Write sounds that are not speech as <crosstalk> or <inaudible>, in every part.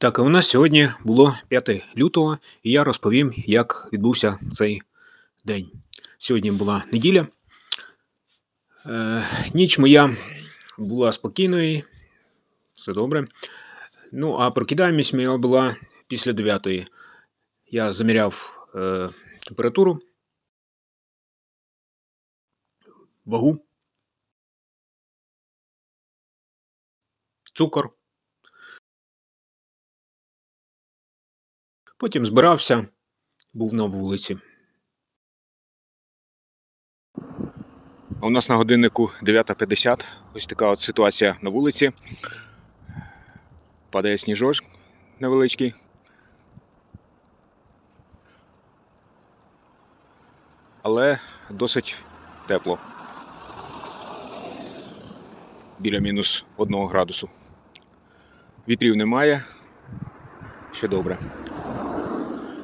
Так, у нас сьогодні було 5 лютого, і я розповім, як відбувся цей день. Сьогодні була неділя. Е, ніч моя була спокійною, все добре. Ну, а прокидаємось моя була після 9. Я заміряв е, температуру, вагу, цукор. Потім збирався, був на вулиці. У нас на годиннику 9.50. Ось така от ситуація на вулиці. Падає сніжок невеличкий. Але досить тепло. Біля мінус 1 градусу. Вітрів немає. Ще добре.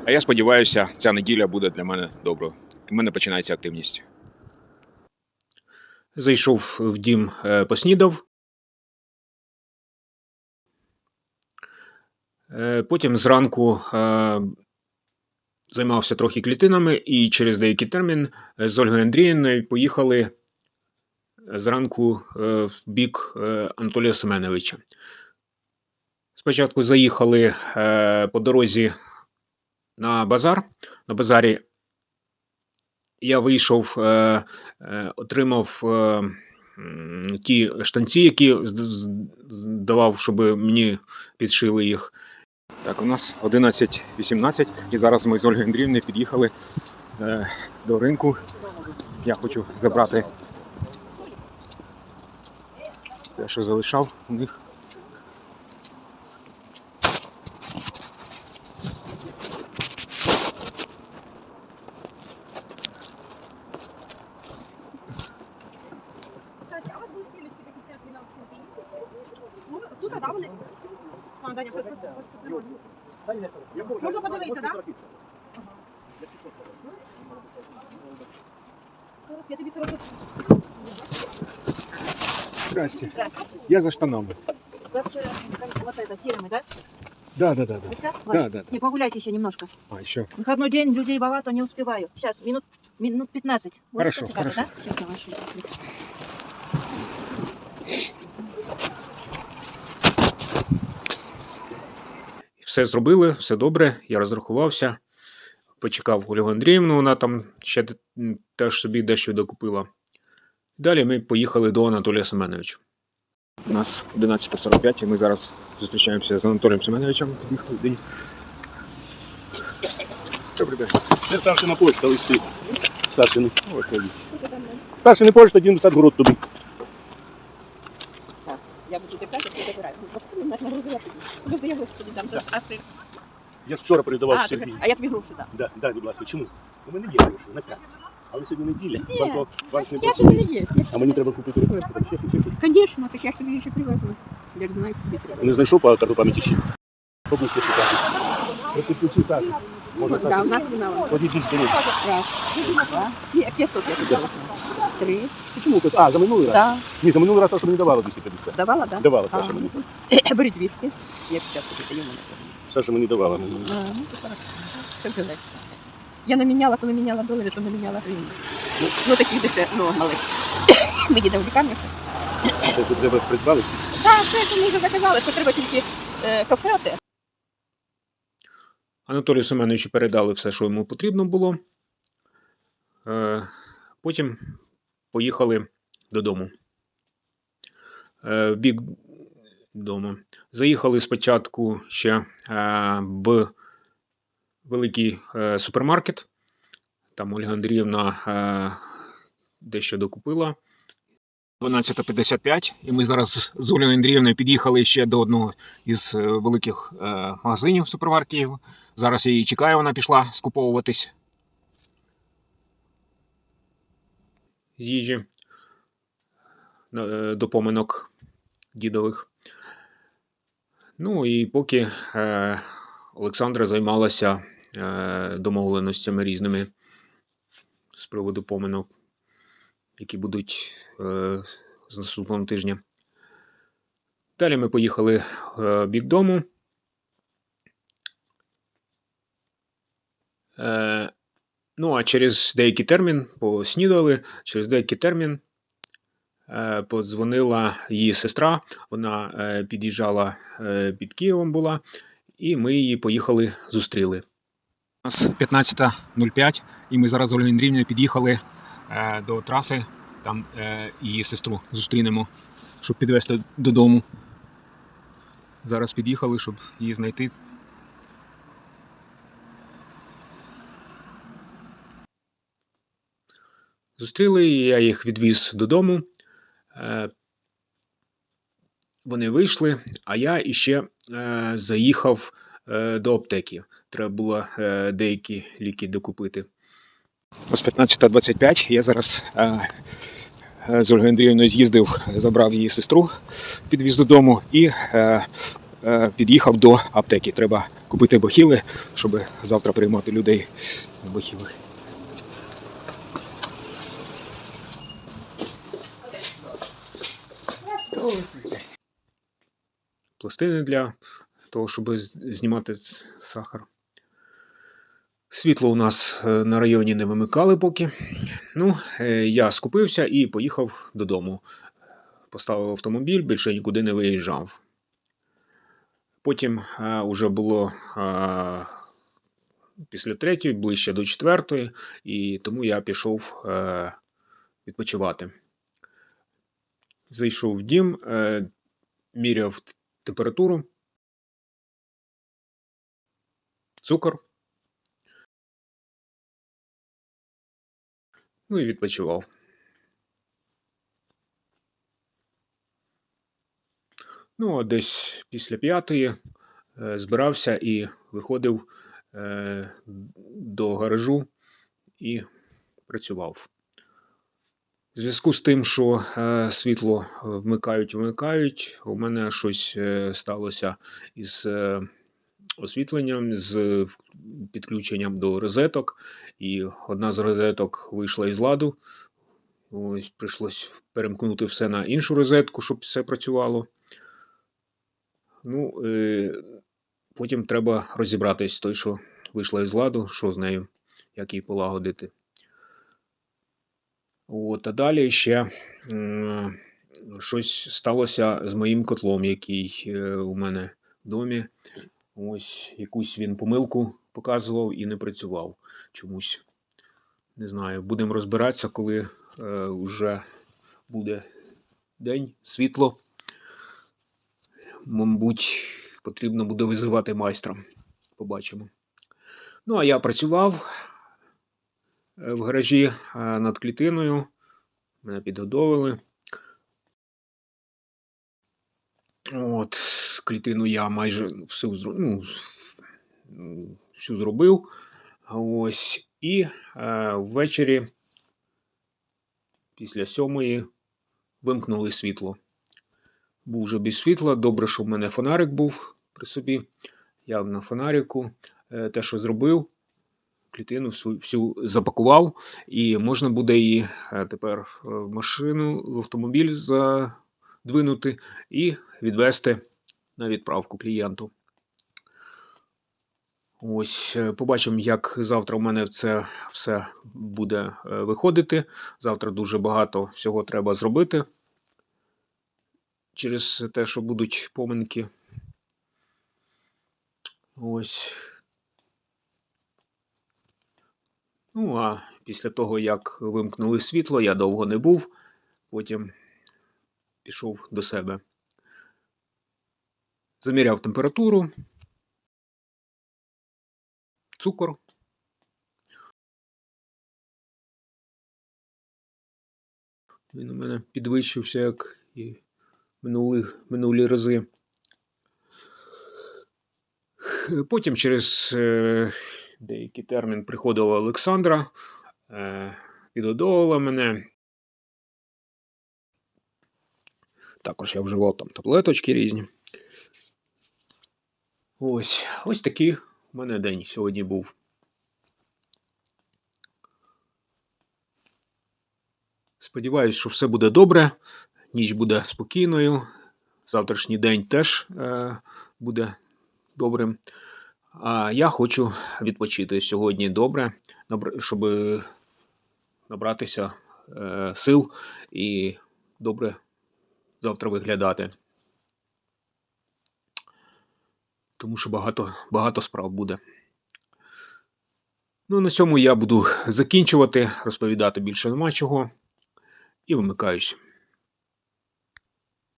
А я сподіваюся, ця неділя буде для мене доброю. У мене починається активність. Зайшов в дім, е, поснідав. Е, Потім зранку е, займався трохи клітинами і через деякий термін з Ольгою Андріївною поїхали зранку в бік Анатолія Семеновича. Спочатку заїхали по дорозі на базар. На базарі я вийшов, е, е, отримав е, ті штанці, які з- з- давав, щоб мені підшили їх. Так, у нас 11.18, і зараз ми з Ольгою Андріївною під'їхали е, до ринку. Я хочу забрати те, що залишав у них. Можна подивитися, так? Я тобі сорок. Здрасте. Я за штанами. Вот это, серыми, да? Да, да, да, да. Да, да, да. Не, погуляйте еще немножко. А, еще. Выходной день, людей богато, не успеваю. Сейчас, минут, минут 15. Вот Хорошо, цикада, хорошо. да? Сейчас я вашу. Все зробили, все добре, я розрахувався. Почекав Ольгу Андріївну, вона там ще теж собі дещо докупила. Далі ми поїхали до Анатолія Семеновича. У нас 11.45, і ми зараз зустрічаємося з Анатолієм Семеновичем. Добрий день. Це Сашина почта листи. Сашини. Сашини почта, один садгород тобі. Я буду держать, я добираю. Просто не нагрузила. Тобто я гроші тобі дам. Да. А ти? Я вчора передавав А, Сергію. а я тобі гроші дам. Да, дай, будь ласка, чому? У мене є гроші на п'ятці. Але сьогодні неділя, Ні. банк, банк не Я працює. тобі не є. А мені треба купити рецепт, там ще, ще, ще. Звісно, так я ж тобі ще привезла. Я ж знаю, тобі треба. Не знайшов по карту пам'яті ще. Пробуй ще шукати. Просто включи Сашу. Можна Да, у Сашу. нас вона. вона. Ходіть більш до них. Раз. Два. Ні, 500 я тобі Три. Ти А, за минулий раз? Да. Ні, за минулий раз Саша мені давала 250. Давала, да? Давала А. Саша мені. <coughs> Бери 200. Я сейчас тобі даю мене. Саша мені давала. А, ну, то хорошо. Как же? Я наміняла, коли міняла долари, то наміняла гривні. Ну, ну такі дешеві, ну, малих. <coughs> Ми їдемо в лікарню. Це тут тебе придбали? Так, це ж ми вже заказали, це треба тільки е, кафе те. Анатолію Семеновичу передали все, що йому потрібно було. Е, Потім поїхали додому. Е, В бік дому. Заїхали спочатку ще е, в великий е, супермаркет. Там Ольга Андріївна дещо докупила. 12.55, і ми зараз з Ольгою Андріївною під'їхали ще до одного із великих магазинів супермаркетів. Зараз я її чекаю, вона пішла скуповуватись. їжі е, до поминок дідових. Ну і поки е, Олександра займалася е, домовленостями різними з приводу поминок, які будуть з наступного тижня. Далі ми поїхали бік дому ну, а через деякий термін поснідали, через деякий термін е, подзвонила її сестра. Вона е, під'їжджала е, під Києвом була, і ми її поїхали зустріли. У нас 15.05, і ми зараз з Ольгою Андріївною під'їхали до траси, там її сестру зустрінемо, щоб підвезти додому. Зараз під'їхали, щоб її знайти. Зустріли, і я їх відвіз додому. Е, Вони вийшли, а я іще е, заїхав е, до аптеки. Треба було деякі ліки докупити. Ось 15.25. Я зараз з Ольгою Андріївною з'їздив, забрав її сестру, підвіз додому і під'їхав до аптеки. Треба купити бахіли, щоб завтра приймати людей на Пластини для того, щоб знімати сахар. Світло у нас е, на районі не вимикали поки. Ну, е, я скупився і поїхав додому. Поставив автомобіль, більше нікуди не виїжджав. Потім е, уже було е, після третьої, ближче до четвертої, і тому я пішов е, відпочивати. Зайшов в дім, е, міряв температуру, цукор. Ну і відпочивав. Ну, а десь після п'ятої е, збирався і виходив е, до гаражу і працював. В зв'язку з тим, що е, світло вмикають, вмикають, у мене щось е, сталося із е, освітленням, з підключенням до розеток, і одна з розеток вийшла із ладу. Ось прийшлось перемкнути все на іншу розетку, щоб все працювало. Ну, е, потім треба розібратись той, що вийшла із ладу, що з нею, як її полагодити. От, а далі ще щось сталося з моїм котлом, який е, у мене в домі. Ось якусь він помилку показував і не працював чомусь. Не знаю, будемо розбиратися, коли е, вже буде день, світло. Мабуть, потрібно буде визивати майстра. Побачимо. Ну, а я працював в гаражі е, над клітиною. Мене підгодовили. От, клітину я майже всю, ну, всю зробив. Ось. І е, ввечері, після сьомої, вимкнули світло. Був вже без світла. Добре, що в мене фонарик був при собі. Я на фонарику е, те, що зробив, клітину всю, запакував, і можна буде її е, тепер е, в машину, в автомобіль задвинути і відвести на відправку клієнту. Ось, е, побачимо, як завтра у мене це все буде виходити. Завтра дуже багато всього треба зробити через те, що будуть поминки. Ось. Ну, а після того, як вимкнули світло, я довго не був. Потім пішов до себе. Заміряв температуру, цукор. Він у мене підвищився, як і минулі, минулі рази. Потім через е, деякий термін приходила Олександра, е, підгодовувала мене. Також я вживав там таблеточки різні. Ось, ось такий у мене день сьогодні був. Сподіваюсь, що все буде добре, ніч буде спокійною. Завтрашній день теж е, буде добрим. А я хочу відпочити сьогодні добре, щоб набратися е, сил і добре завтра виглядати. Тому що багато, багато справ буде. Ну, на цьому я буду закінчувати, розповідати більше нема чого. І вимикаюсь.